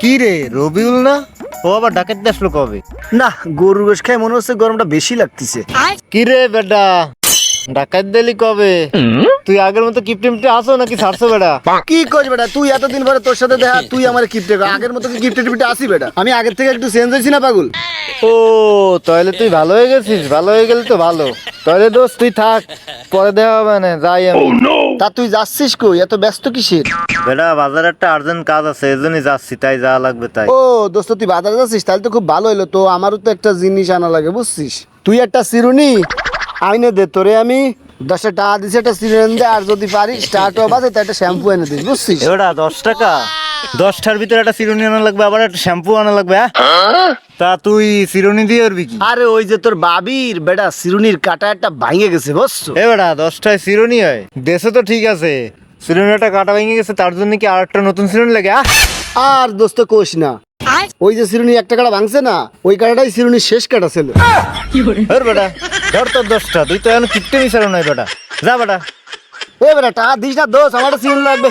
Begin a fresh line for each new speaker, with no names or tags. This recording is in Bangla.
কি রে রবিউল না? ও আবার আসলো কবে?
না গরুর গোশ খাই মনে হচ্ছে গরমটা বেশি লাগতেছে।
কি রে বেটা ডাকাত দিলি কবে? তুই আগের মতো কিপটে মিপটে আসো নাকি ছাড়ছো বেটা?
কি করিস বেটা তুই এতদিন পরে তোর সাথে দেখা তুই আমার কিপটে আগের মতো কি কিপটে টিপটে আসি বেটা? আমি আগের থেকে একটু চেঞ্জ হয়েছি না পাগল?
ও তাহলে তুই ভালো হয়ে গেছিস ভালো হয়ে গেলে তো ভালো। তাহলে দোস্ত তুই থাক। পরে দেওয়া হবে না যাই আমি।
তা তুই যাচ্ছিস কই? এত ব্যস্ত কিসের?
বেটা বাজারে একটা আর্জেন্ট কাজ আছে এই জন্যই যাচ্ছি তাই যাওয়া লাগবে তাই।
ও দোস্ত তুই বাজারে যাচ্ছিস? তাহলে তো খুব ভালো হলো তো আমারও তো একটা জিনিস আনা লাগে বুঝছিস? তুই একটা চিরুনি আইনে দে তোরে আমি দশটা টাকা দিছি একটা চিরুনি দে আর যদি পারিস স্টার্ট বাজে তা একটা শ্যাম্পু এনে দিস বুঝছিস?
এবারে দশ টাকা? দশটার ভিতরে একটা চিরুনি আনা লাগবে আবার একটা শ্যাম্পু আনা লাগবে হ্যাঁ? তা তুই চিরুনি দিয়ে উঠবি কি?
আরে ওই যে তোর বাবির বেটা চিরুনির কাটা একটা ভাঙে গেছে বুঝছ?
এ বেটা দশটায় চিরুনি হয়। দেশে তো ঠিক আছে চিরুনিটা কাটা ভেঙে গেছে তার জন্য কি আর একটা নতুন চিরুনি লাগে
আর দোস্ত কোষ না। ওই যে চিরুনি একটা কাটা ভাঙছে না ওই কাটাটাই চিরুনির শেষ কাটা ছিল।
ধর বেটা ধর তোর দশটা তুই তো এখন কিপটে মিশানো নাই বেটা। যা বেটা।
এ বেটা টাকা দিস না দোষ আমার চিরুনি লাগবে।